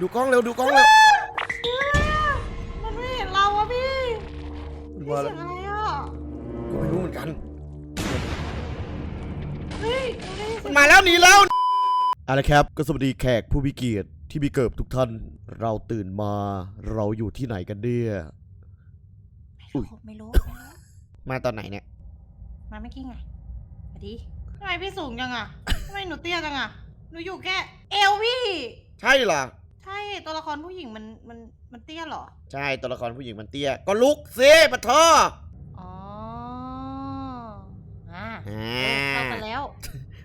ดูกล้องเร็วดูกล้องเร็วมันไม่เห็นเราอะพี่มันพี่มาเสีแล้ยวงอะไรอะก็ไม่รู้เหมือนกันเฮ้ยเราได้ยินเสีมัยนงมาแล้วหนีแล้วเอาละครับก็สวัสดีแขกผู้มีเกียรติที่มีเกิบทุกท่าน เราตื่นมาเราอยู่ที่ไหนกันเนี่ยอุ๊ยไม่รู้ไม่รู้มาตอนไหนเนี่ย มาไม่อกี้ไงสวัสดีทำไมพี่สูงจังอะทำไมหนูเตี้ยจังอะหนูอยู่แค่เอวพี่ ใช่เหรอ ใช่ตัวละครผู้หญิงมันมันมันเตี้ยเหรอ ใช่ตัวละครผู้หญิงมันเตี้ย ก็ลุกสิปะทออ๋อ อ่าอ่าเข้ากันแล้ว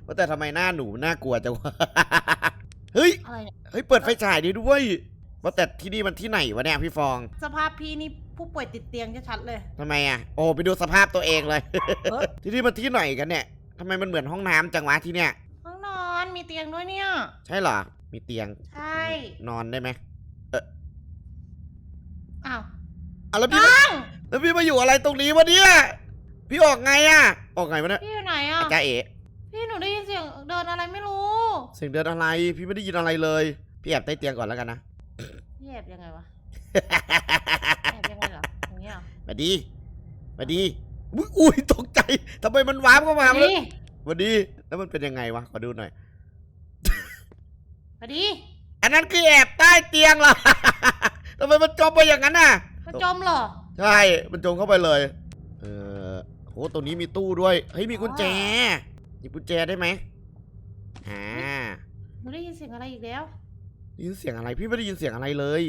ว่าแต่ทำไมหน้าหนูน่ากลัวจังวะ เฮ้ย อะไรเนี่ย เฮ้ย เปิดไฟฉายดีด้วย ว่าแต่ที่นี่มันที่ไหนวะเนี่ยพี่ฟองสภาพพี่นี่ผู้ป่วยติดเตียงชัดๆเลย ทำไมอะ โอ้ไปดูสภาพตัวเองเลยเฮ้ยที่นี่มันที่ไหนกันเนี่ยทำไมมันเหมือนห้องน้ำจังวะที่เนี่ยห้องนอน มีเตียงด้วยเนี่ย ใช่เหรอ มีเตียงใช่นอนได้ไหมอ้าวอะแล้วพี่มาแล้วพี่มาอยู่อะไรตรงนี้วะเนี่ย พี่ออกไงอะออกไงวะเนี่ยพี่อยู่ไหนอะจ้าเอ๋พี่หนูได้ยินเสียงเดินอะไรไม่รู้ เสียงเดินอะไร พี่ไม่ได้ยินอะไรเลย พี่แอบใต้เตียงก่อนแล้วกันนะพี่แอบยังไงวะแอบยังไงเหรออย่างเงี้ยเหรอมาดีมาดีอุ๊ยอุ้ยตกใจทำไมมันว้าร์ปเข้ามามาแล้วดีมาดี แล้วมันเป็นยังไงวะ ขอดูหน่อย มาดี อันนั้นคือแอบใต้เตียงเหรอ ทำไมมันจมไปอย่างนั้นน่ะ มันจมเหรอ ใช่ มันจมเข้าไปเลย เออโหตรงนี้มีตู้ด้วย เฮ้ย มีกุญแจ มีกุญแจได้ไหมอ่าหนูได้ยินเสียงอะไรอีกแล้ว ได้ยินเสียงอะไร พี่ไม่ได้ยินเสียงอะไรเลย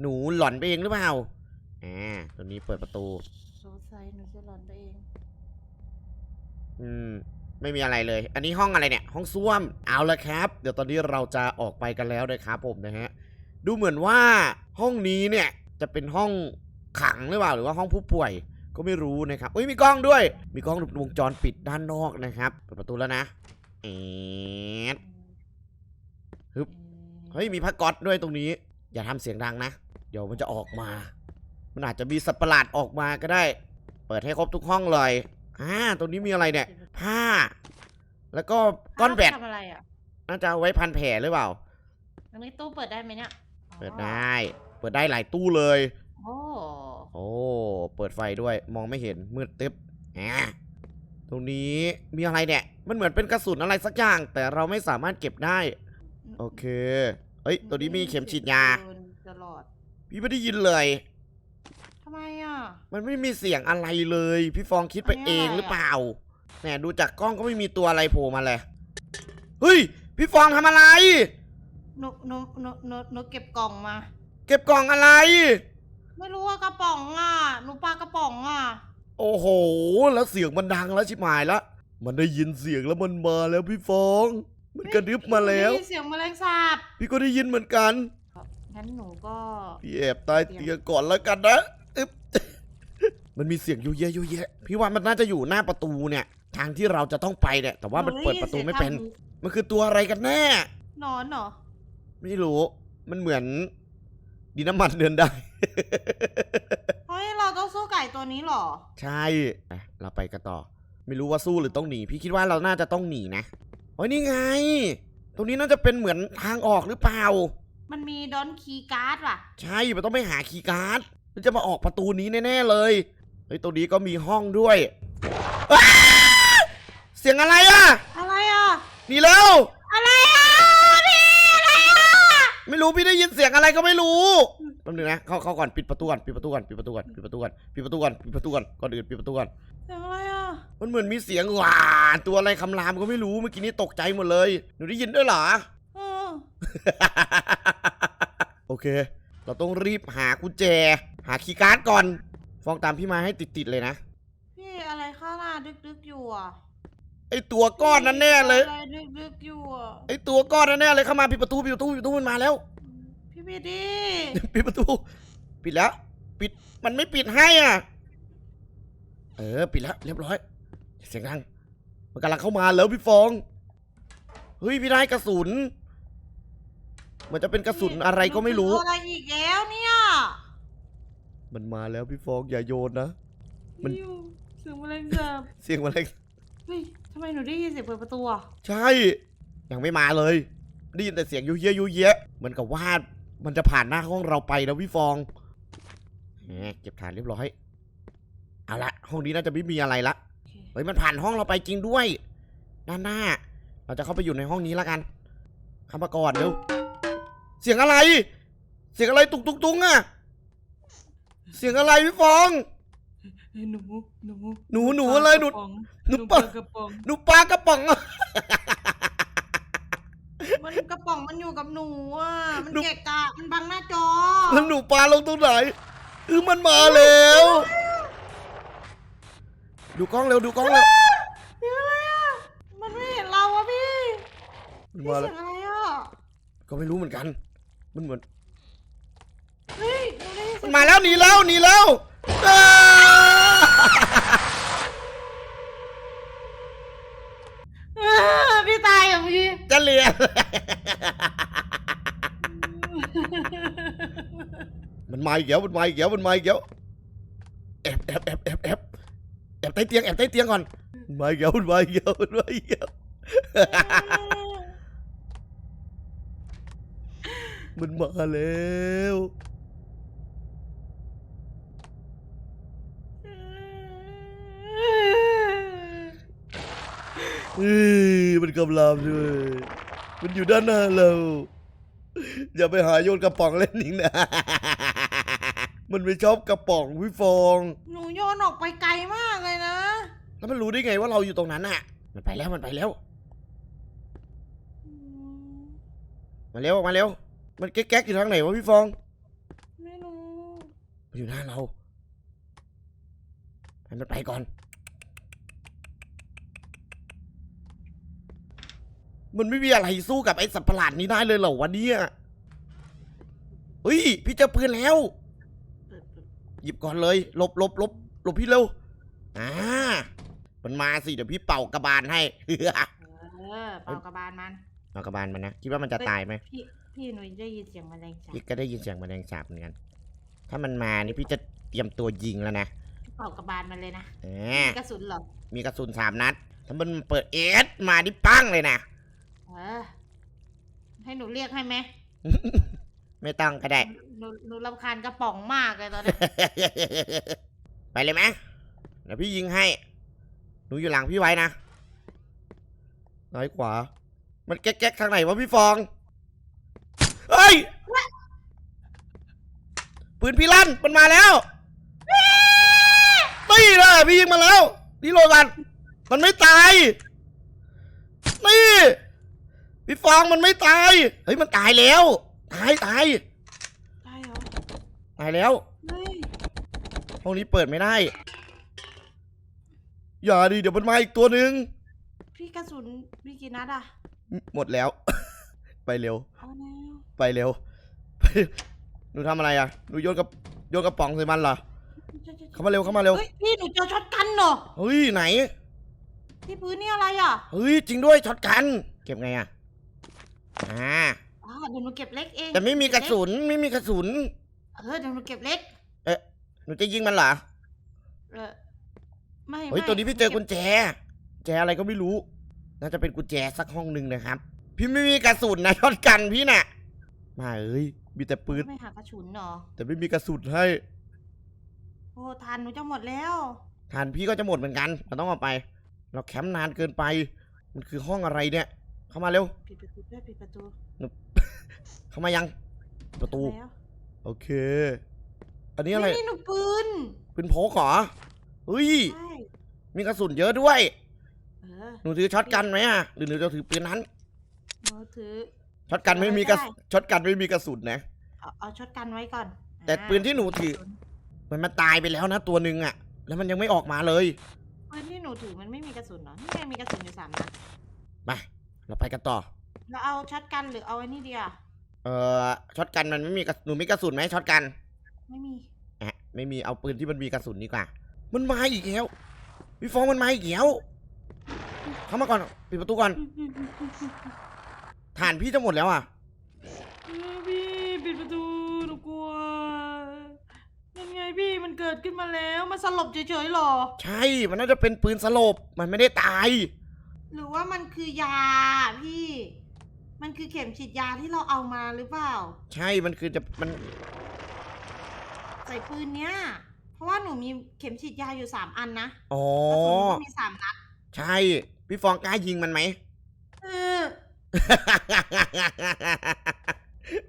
หนูหลอนไปเองหรือเปล่า อ่าตัวนี้เปิดประตูสงสัยหนูจะหลอนไปเอง อืม ไม่มีอะไรเลย อันนี้ห้องอะไรเนี่ย ห้องส้วม เอาละครับ เดี๋ยวตอนนี้เราจะออกไปกันแล้วนะครับผมนะฮะ ดูเหมือนว่าห้องนี้เนี่ยจะเป็นห้องขังหรือเปล่า หรือว่าห้องผู้ป่วย ก็ไม่รู้นะครับเอ้ยมีกล้องด้วย มีกล้องวงจรปิดด้านนอกนะครับเปิดประตูแล้วนะเอ็ดฮึบ เฮ้ยมีผ้าก๊อตด้วยตรงนี้ อย่าทำเสียงดังนะ เดี๋ยวมันจะออกมา มันอาจจะมีสัตว์ประหลาดออกมาก็ได้ เปิดให้ครบทุกห้องเลยอ่าตรงนี้มีอะไรเนี่ย ผ้า แล้วก็ก้อนแบตทำอะไรอะน่าจะเอาไว้พันแผลหรือเปล่าอันนี้ตู้เปิดได้ไหมเนี่ยอ๋อเปิดได้ เปิดได้หลายตู้เลย โอ้โอ้เปิดไฟด้วยมองไม่เห็นมืดตึ๊บอ่าตรงนี้มีอะไรเนี่ย มันเหมือนเป็นกระสุนอะไรสักอย่าง แต่เราไม่สามารถเก็บได้ โอเค เอ้ยตัวนี้มีเข็มฉีดยาเดินตลอดพี่ไม่ได้ยินเลยทำไมอะ มันไม่มีเสียงอะไรเลย พี่ฟองคิดไปอันนี้เองอะไรอะหรือเปล่า แหมดูจากกล้องก็ไม่มีตัวอะไรโผล่มาเลยเฮ้ย พี่ฟองทำอะไร หนูหนูหนูหนูหนูเก็บกล่องมา เก็บกล่องอะไร ไม่รู้ว่ากระป๋องอะหนูปากระป๋องอะโอ้โห แล้วเสียงมันดังแล้วชิบหายละมันได้ยินเสียงแล้วมันมาแล้วพี่ฟอง มันกระดึบมาแล้ว ได้ยินเสียงแมลงสาบพี่ก็ได้ยินเหมือนกันงั้นหนูก็พี่แอบใต้เตียงก่อนแล้วกันนะอึ๊บมันมีเสียงยูเยะยูเยะพี่ว่ามันน่าจะอยู่หน้าประตูเนี่ยทางที่เราจะต้องไปเนี่ย แต่ว่ามันเปิดประตูไม่เป็น มันคือตัวอะไรกันแน่ นอนเหรอ ไม่รู้ มันเหมือนดินน้ำมันเดินได้ เฮ้ย เราต้องสู้ไก่ตัวนี้เหรอ ใช่ไปเราไปกันต่อ ไม่รู้ว่าสู้หรือต้องหนี พี่คิดว่าเราน่าจะต้องหนีนะโอ้ยนี่ไง ตรงนี้น่าจะเป็นเหมือนทางออกหรือเปล่า มันมีดอนคีย์การ์ดว่ะ ใช่มันต้องไปหาคีย์การ์ดมันจะมาออกประตูนี้แน่ๆเลย เฮ้ย ตรงนี้ก็มีห้องด้วยอ้า เสียงอะไรอะอะไรอะ หนีแล้ว อะไรอะพี่อะไรอะไม่รู้พี่ได้ยินเสียงอะไรก็ไม่รู้แป๊บนึงนะ เข้าเข้าก่อนปิดประตูก่อนปิดประตูก่อนปิดประตูก่อนปิดประตูก่อนปิดประตูก่อนปิดประตูก่อนก่อนอื่นปิดประตูก่อน เสียงอะไรอะ มันเหมือนมีเสียงหวาตัวอะไรคำรามก็ไม่รู้เมื่อกี้นี้ตกใจหมดเลย หนูได้ยินด้วยเหรอ เออโอเค เราต้องรีบหากุญแจ หาคีย์การ์ดก่อน ฟองตามพี่มาให้ติดๆเลยนะ พี่อะไรข้างหน้าดึกๆอยู่อะ ไอตัวก้อนนั้นแน่เลย อะไรดึกๆอยู่อะไอตัวก้อนนั้นแน่เลยเข้ามาปิดประตูปิดประตูปิดประตูมันมาแล้ว พี่พีดีปิดประตู ปิดแล้ว ปิดมันไม่ปิดให้อะ เออ ปิดแล้ว เรียบร้อย เสียงดัง มันกำลังเข้ามาแล้วพี่ฟอง เฮ้ยพี่ได้กระสุน มันจะเป็นกระสุนอะไรก็ไม่รู้นอะไรอีกแล้วเนี่ยมันมาแล้วพี่ฟองอย่าโยนนะ มันพี่อยู่เสียงแมลงสาบเสียงอะไรเฮ้ยทำไมหนูได้ยินเสียงเปิดประตูอะใช่ ยังไม่มาเลยได้ยินแต่เสียงยูเยียยูเยียเหมือนกับว่ามันจะผ่านหน้าห้องเราไปนะพี่ฟองแหมเก็บฐานเรียบร้อยเอาละห้องนี้น่าจะไม่มีอะไรละโอเคเฮ้ยมันผ่านห้องเราไปจริงด้วยด้านหน้า เราจะเข้าไปอยู่ในห้องนี้แล้วกันเข้ามาก่อนเร็วเสียงอะไร เสียงอะไรตุกตุกตุงอะเสียงอะไรพี่ฟองเฮ้ย หนู หนู หนูหนูอะไรหนู หนูหนูปะปลากระป๋อง หนูปลากระป๋องมันกระป๋องมันอยู่กับหนูอะ มันหนูเกะกะ มันบังหน้าจอ แล้วหนูปลาลงตรงไหนเออมันมาแล้ว ดูกล้องเร็วดูกล้องเร็วเสียงอะไรอะ มันไม่เห็นเราอะพี่มันพี่มาแล้เสีวยงอะไรอะ ก็ไม่รู้เหมือนกัน มันเหมือน เฮ้ยหนูได้ยินเสีมัยนงมาแล้วหนีแล้วหนีแล้ว พี่ตายอะพี่จะเลียน มันมาอีกแล้วมันมาอีกแล้วมันมาอีกแล้วแอบแอบแอบแอบแอบแอบใต้เตียงแอบใต้เตียงก่อนมันมาอีกแล้วมันมาอีกแล้วมันมาอีกแล้วมันมาแล้ว เฮ้ยมันกำลังด้วย มันอยู่ด้านหน้าเรา อย่าไปหาโยนกระป๋องเล่นอีกนะ มันไม่ชอบกระป๋องวิฟอง หนูโยนออกไปไกลมากเลยนะ แล้วมันรู้ได้ไงว่าเราอยู่ตรงนั้นน่ะ มันไปแล้วมันไปแล้ว มาเร็วมาเร็ว มันแก๊กๆอยู่ทางไหนวะพี่ฟอง ไม่รู้ มันอยู่หน้าเราให้มันไปก่อน มันไม่มีอะไรสู้กับไอ้สัตว์ประหลาดนี้ได้เลยเหรอวะเนี่ยเฮ้ย พี่เจอปืนแล้วเปิดเปิดหยิบก่อนเลยหลบหลบหลบหลบพี่เร็วอ่ามันมาสิเดี๋ยวพี่เป่ากระบาลให้ เออเป่ากระบาลมัน เอากระบาลมันนะคิดว่ามันจะตายไหมพี่พี่หนูได้ยินเสียงแมลงสาบพี่ก็ได้ยินเสียงแมลงสาบเหมือนกันถ้ามันมานี่พี่จะเตรียมตัวยิงแล้วนะพี่เป่ากระบาลมันเลยนะแหมีมกระสุนเหรอมีกระสุนสามนัด ถ้ามันเปิดเอสมาดิปั้งเลยนะ เออให้หนูเรียกให้ไหมไม่ต้องก็ได้ หนูหนูรำคาญกระป๋องมากเลยตอนนี้ไปเลยไหมเดี๋ยวพี่ยิงให้ หนูอยู่หลังพี่ไว้นะซ้ายขวา มันแก๊กๆทางไหนวะพี่ฟอง เฮ้ย ปืนพี่ลั่น มันมาแล้วนี่แหละพี่ยิงมาแล้วนี่โรกัน มันไม่ตาย นี่ พี่ฟองมันไม่ตาย เฮ้ยมันตายแล้ว ตายตายได้เหรอตายแล้วเฮ้ยห้องนี้เปิดไม่ได้ อย่าดิเดี๋ยวมันมาอีกตัวหนึ่งพี่กระสุนมีกี่นัดอะหมดแล้ว ไปเร็ว เอาแล้วไปเร็วไปหนูทำอะไรอะหนูโยนกับโยนกระป๋องใส่มันเหรอ เข้ามาเร็วเข้ามาเร็วฮ้ยพี่หนูเจอช็อตกันเหรอเฮ้ยไหน ที่พื้นนี่อะไรอะเฮ้ยจริงด้วยช็อตกัน เก็บไงอะ อ่าอ่าเดี๋ยวหนูเก็บเล็กเองแต่ไม่มีกระสุนไม่มีกระสุน เออเดี๋ยวหนูเก็บเล็ก หนูจะยิงมันเหรอ เออไม่เฮ้ยไม่ตัวนี้พี่เจอก็บกุญแจ แจอะไรก็ไม่รู้ น่าจะเป็นกุญแจสักห้องหนึ่งนะครับ พี่ไม่มีกระสุนนะช็อตกันพี่น่ะมาเอ้ย มีแต่ปืน ไม่หากระสุนเหรอแต่ไม่มีกระสุนให้ โอ้ทานหนูจะหมดแล้วทานพี่ก็จะหมดเหมือนกันเราต้องเอาไป เราแคมป์นานเกินไป มันคือห้องอะไรเนี่ย เข้ามาเร็ว ปิดประตูด้วยปิดประตูเข้ามายัง ประตู แล้วโอเค อันนี้อะไร นี่หนูปืนปืนพกเหรอเฮ้ย ใช่มีกระสุนเยอะด้วย เออหนูถือช็อตกันไหมอะ หรือหนูจะถือปืนนั้น หนูถือ ช็อตกันไม่มีกระได้ ช็อตกันไม่มีกระสุนนะ เอาเอาช็อตกันไว้ก่อนแต่อ่าปืนที่หนูถือ มันมาตายไปแล้วนะตัวหนึ่งอะ แล้วมันยังไม่ออกมาเลย ปืนที่หนูถือมันไม่มีกระสุนเหรอนี่ไงมีกระสุนอยู่สามนัดไป เราไปกันต่อแล้วเอาช็อตกันหรือเอาไอ้นี่ดีอะเอ่อช็อตกันมันไม่มีกระหนูมีกระสุนไหมช็อตกันไม่มีอะไม่มีเอาปืนที่มันมีกระสุนดีกว่า มันมาอีกแล้วพี่ฟองมันมาอีกแล้วเข้ามาก่อนปิดประตูก่อนฐานพี่จะหมดแล้วอะเออพี่ปิดประตูหนูกลัวนั่นไงพี่มันเกิดขึ้นมาแล้ว มันสลบเฉยๆหรอ ใช่มันน่าจะเป็นปืนสลบมันไม่ได้ตาย หรือว่ามันคือยาพี่ มันคือเข็มฉีดยาที่เราเอามาหรือเปล่า ใช่มันคือจะมันใส่ปืนเนี้ย เพราะว่าหนูมีเข็มฉีดยาอยู่สามอันนะอ๋อกระสุนก็มีสามนัดใช่ พี่ฟองกล้ายิงมันไหม เออ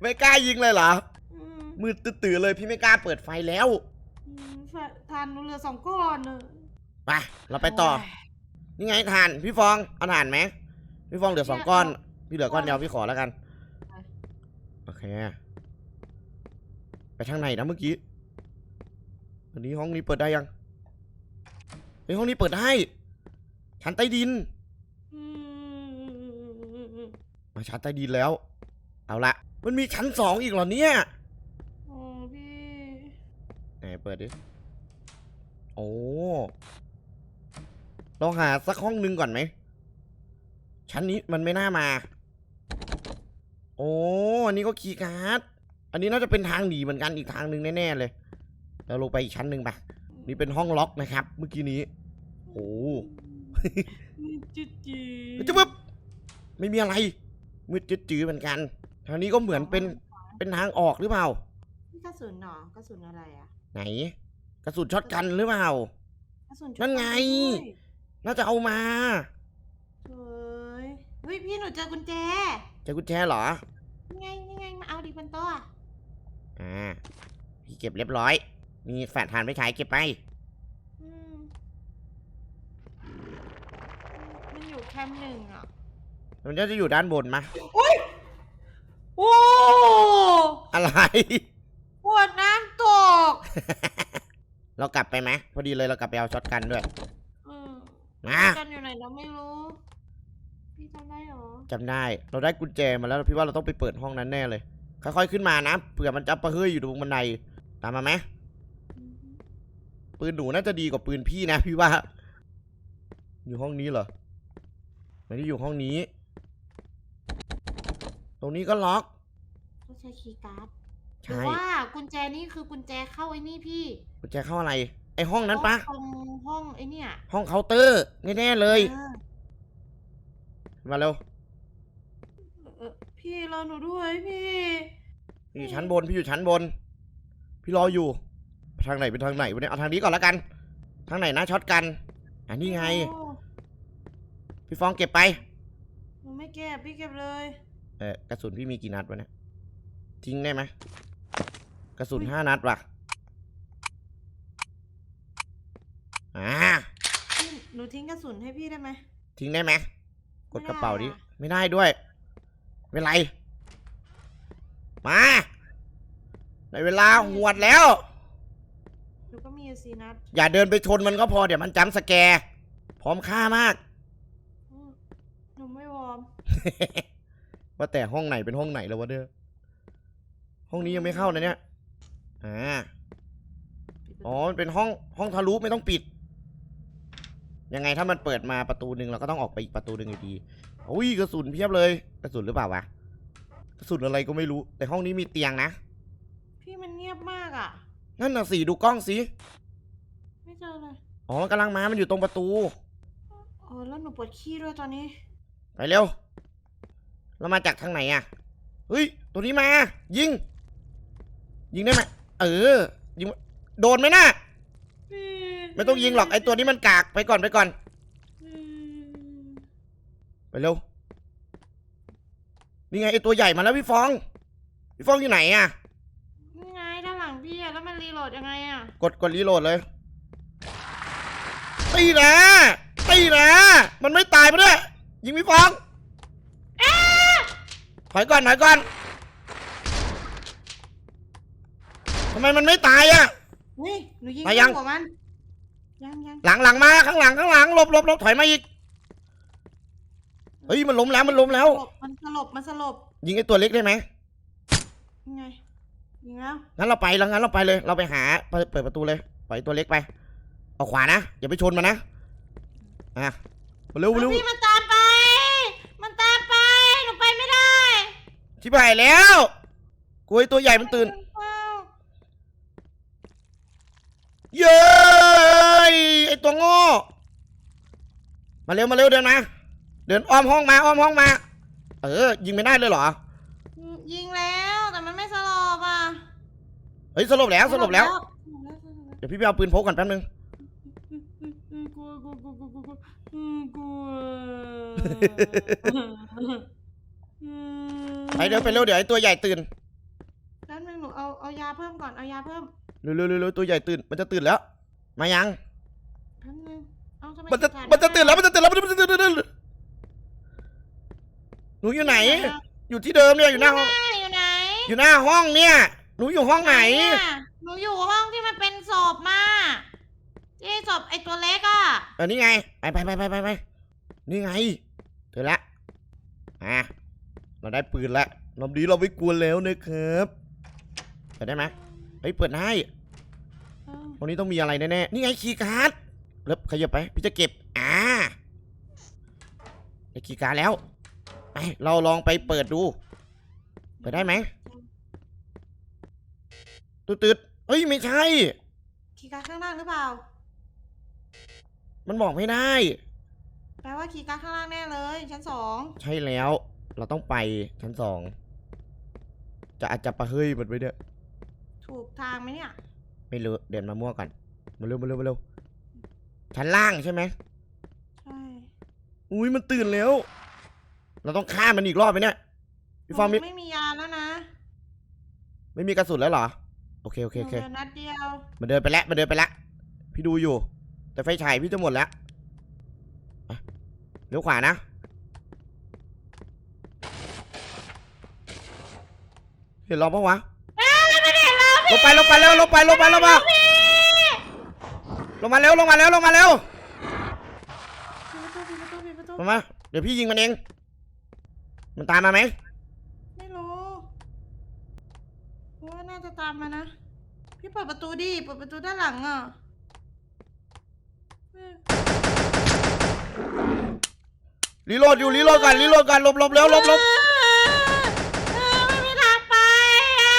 ไม่กล้ายิงเลยเหรอ อืมมืดตื่นๆเลยพี่ไม่กล้าเปิดไฟแล้ว อืมฝทานหนูเหลือสองก้อนเนอะไปเราไปต่อ นี่ไงทานพี่ฟองเอาทานไหมพี่ฟองเหลือสองก้อนพี่เหลือก้อนเดียวพี่ขอแล้วกันโอเค ไปทางไหนนะเมื่อกี้อันนี้ห้องนี้เปิดได้ยังเฮ้ยห้องนี้เปิดได้ชั้นใต้ดินอืมมาชั้นใต้ดินแล้ว เอาละมันมีชั้นสองอีกเหรอเนี่ยโอ้พี่ไหนเปิดดิโอ้ ลองหาสักห้องหนึงก่อนไหม ชั้นนี้มันไม่น่ามา โอ้ อันนี้ก็คีย์การ์ด อันนี้น่าจะเป็นทางหนีเหมือนกันอีกทางหนึ่งแน่ๆเลย เราลงไปอีกชั้นหนึ่งปะนี่เป็นห้องล็อกนะครับ เมื่อกี้นี้ โอ้จืดจืดจะปึ๊บไม่มีอะไร มืดจืดๆเหมือนกัน ทางนี้ก็เหมือนเป็น เป็นทางออกหรือเปล่านี่กระสุนเหรอกระสุนอะไรอะไหน กระสุนช็อตกันหรือเปล่า กระสุนนั่นไงด้วย น่าจะเอามาเฮ้ยเฮ้ยพี่หนูเจอกุญแจเจะกุญแจเหรอนี่ไงนี่ไงมาเอาดิบนโต๊ะอะอ่าพี่เก็บเรียบร้อย มีแฟนทานไปฉายเก็บไปอืมมันอยู่แคมป์หนึ่งอะมันจะอยู่ด้านบนมาโอ้ยโอ้อะไรปวดน้ำตก เรากลับไปไหมพอดีเลยเรากลับไปเอาช็อตกันด้วยเออ มากันอยู่ไหนเราไม่รู้ พี่จำได้เหรอจำได้ เราได้กุญแจมาแล้วพี่ว่าเราต้องไปเปิดห้องนั้นแน่เลย ค่อยๆขึ้นมานะเผื่อมันจะประเฮ้ยอยู่ตรงบันไดตามมาไหมอือฮึปืนหนูน่าจะดีกว่าปืนพี่นะ พี่ว่า อยู่ห้องนี้เหรอไม่ได้อยู่ห้องนี้ ตรงนี้ก็ล็อกต้องใช้คีย์การ์ดหรือใช่ว่ากุญแจนี่คือกุญแจเข้าไอ้นี่พี่ กุญแจเข้าอะไร ไอห้องนั้นปะตรงห้องไอ้เนี่ยห้องเคาน์เตอร์แน่ๆเลย ออมาเร็วเออพี่รอหนูด้วยพี่พี่อยู่ชั้นบนพี่อยู่ชั้นบน พี่รออยู่ทางไหนเป็นทางไหนวะเนี่ยเอาทางนี้ก่อนละกัน ทางไหนนะช็อตกันอันนี้ไง โอ้พี่ฟองเก็บไปหนูไม่เก็บพี่เก็บเลยเออกระสุนพี่มีกี่นัดวะเนี่ยทิ้งได้ไหมกระสุนห้านัดว่ะ อ่าพี่หนูทิ้งกระสุนให้พี่ได้ไหม ทิ้งได้ไหมกดกระเป๋าดิไม่ได้อะไม่ได้ด้วย ไม่เป็นไร มาในเวลาหวดแล้ว หนูก็มีอยู่สี่นัดอย่าเดินไปชนมันก็พอเดี๋ยวมันจำสแกร์พร้อมฆ่ามาก อืมหนูไม่วอร์มว่าแต่ห้องไหนเป็นห้องไหนแล้ววะเนี่ยห้องนี้ยังไม่เข้านะเนี่ยอ่า ปิดประตู อ๋อมันเป็นห้องห้องทะลุไม่ต้องปิด ยังไงถ้ามันเปิดมาประตูหนึ่งเราก็ต้องออกไปอีกประตูหนึ่งอยู่ดีอุ้ยกระสุนเพียบเลยกระสุนหรือเปล่าวะกระสุนอะไรก็ไม่รู้ แต่ห้องนี้มีเตียงนะ พี่มันเงียบมากอะ นั่นน่ะสิดูกล้องสิไม่เจอเลยอ๋อมันกำลังมามันอยู่ตรงประตูโอ้แล้วหนูปวดขี้ด้วยตอนนี้ ไปเร็ว เรามาจากทางไหนอะเฮ้ยตัวนี้มา ยิง ยิงได้ไหมเออยิงโดนไหมน่ะพี่ ไม่ต้องยิงหรอกไอตัวนี้มันกากไปก่อนไปก่อนอืมไปเร็ว นี่ไงไอตัวใหญ่มาแล้วพี่ฟอง พี่ฟองอยู่ไหนอะนี่ไงด้านหลังพี่อะแล้วมันรีโหลดยังไงอะกดกดรีโหลดเลย ตีนะตีนะมันไม่ตายปะเนี่ยยิงพี่ฟองถอยก่อนถอยก่อนทำไมมันไม่ตายอะเฮ้ยหนูยิงมายัง หัวมัน ยังยังหลังหลังมาข้างหลังข้างหลังหลบหลบหลบถอยมาอีกเฮ้ยมันล้มแล้วมันล้มแล้ว สลบมันสลบมันสลบยิงไอตัวเล็กได้ไหมยังไงยิงแล้วงั้นเราไปแล้วงั้นเราไปเลย เราไปหาเปิดเปิดประตูเลยปล่อยไอ้ตัวเล็กไปเอาขวานะอย่าไปชนมันนะอะมาเร็วมาเร็วพี่มันตามไป มันตามไปหนูไปไม่ได้ชิบหายแล้วกลัวไอ้ตัวใหญ่มันตื่น ว้าว เย้ยไอตัวโง่มาเร็วมาเร็วเดินมาเดินอ้อมห้องมาอ้อมห้องมา เออ ยิงไม่ได้เลยเหรออืมยิงแล้วแต่มันไม่สลบอะเฮ้ยสลบแล้วสลบแล้วสลบแล้วสลบแล้ว เดี๋ยวพี่ไปเอาปืนพกก่อนแป๊บนึงอืมกลัวกลัวกลัวกลัวกลัวกลัวอืมกลัวอืมไปเร็วไปเร็วเดี๋ยวไอ้ตัวใหญ่ตื่นแป๊บนึงหนูเอาเอายาเพิ่มก่อนเอายาเพิ่ม เร็วเร็วเร็วเร็วตัวใหญ่ตื่น มันจะตื่นแล้ว มายัง แป๊บนึงเอาทำไมมันจะ ขาดมันจะตื่นแล้ว มันจะตื่นแล้ว มันจะตื่นแล้วหนูอยู่ไหน อยู่ที่เดิมเนี่ย อยู่หน้าห้อง อยู่ไหนอยู่หน้าห้องเนี่ย หนูอยู่ห้องไหน อะหนูอยู่ห้องที่มันเป็นศพมาที่ศพไอตัวเล็กอะเออนี่ไง ไปไปไปไปไปไปนี่ไงเจอแล้วอะเราได้ปืนแล้วรอบนี้เราไม่กลัวแล้วนะครับเปิดได้ไหม เฮ้ยเปิดให้ตรงนี้ต้องมีอะไรแน่ๆ นี่ไงคีย์การ์ดแล้วขยับไป พี่จะเก็บ อ่าได้คีย์การ์ดแล้วไปเราลองไปเปิดดู เปิดได้ไหมตืดๆเฮ้ยไม่ใช่ คีย์การ์ดข้างล่างหรือเปล่า มันบอกไม่ได้ แปลว่าคีย์การ์ดข้างล่างแน่เลย ชั้นสอง ใช่แล้ว เราต้องไปชั้นสอง จะอาจจะประเฮ้ยมันไปเนี่ย ถูกทางไหมเนี่ย ไม่รู้ เดินมามั่วก่อน มาเร็วมาเร็วมาเร็วชั้นล่างใช่ไหมใช่ อุ้ยมันตื่นแล้ว เราต้องฆ่ามันอีกรอบไหมเนี่ยพี่ฟอร์มหนูมีไม่มียาแล้วนะ ไม่มีกระสุนแล้วเหรอ โอเคโอเคหโอนูเคเหลือนัดเดียว มันเดินไปแล้ว มันเดินไปแล้ว พี่ดูอยู่ แต่ไฟฉายพี่จะหมดแล้วอะเลี้ยวขวานะเห็นเราปะวะ ลงไปลงไปเร็วลงไปลงไปลงมาลงมาเร็วลงมาเร็วลงมาเร็วปิดประตูปิดประตูปิดประตูลงมาเดี๋ยวพี่ยิงมันเอง มันตามมาไหมไม่รู้ว่าน่าจะตามมานะ พี่เปิดประตูดิเปิดประตูด้านหลังอะเออรีโหลดอยู่รีโหลดก่อนรีโหลดก่อนหลบหลบเร็วหลบหลบ เออเออไม่มีทางไปอะ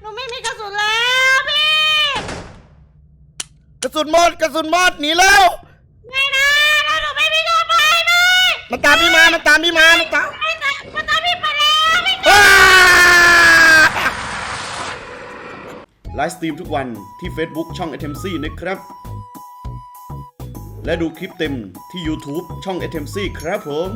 หนูไม่มีกระสุนแล้วพี่ กระ สุนหมดกระสุนหมดหนีแล้ว ไม่นะแล้วหนูไม่มีทางไปเลยมันตามพี่มามันตามพี่มามันตามไม่ตามมันตามพี่ไปแล้วไม่อ้าไลฟ์สตรีมทุกวันที่ Facebook ช่อง a t e m c นะครับ และดูคลิปเต็มที่ YouTube ช่อง a t e m c ครับผม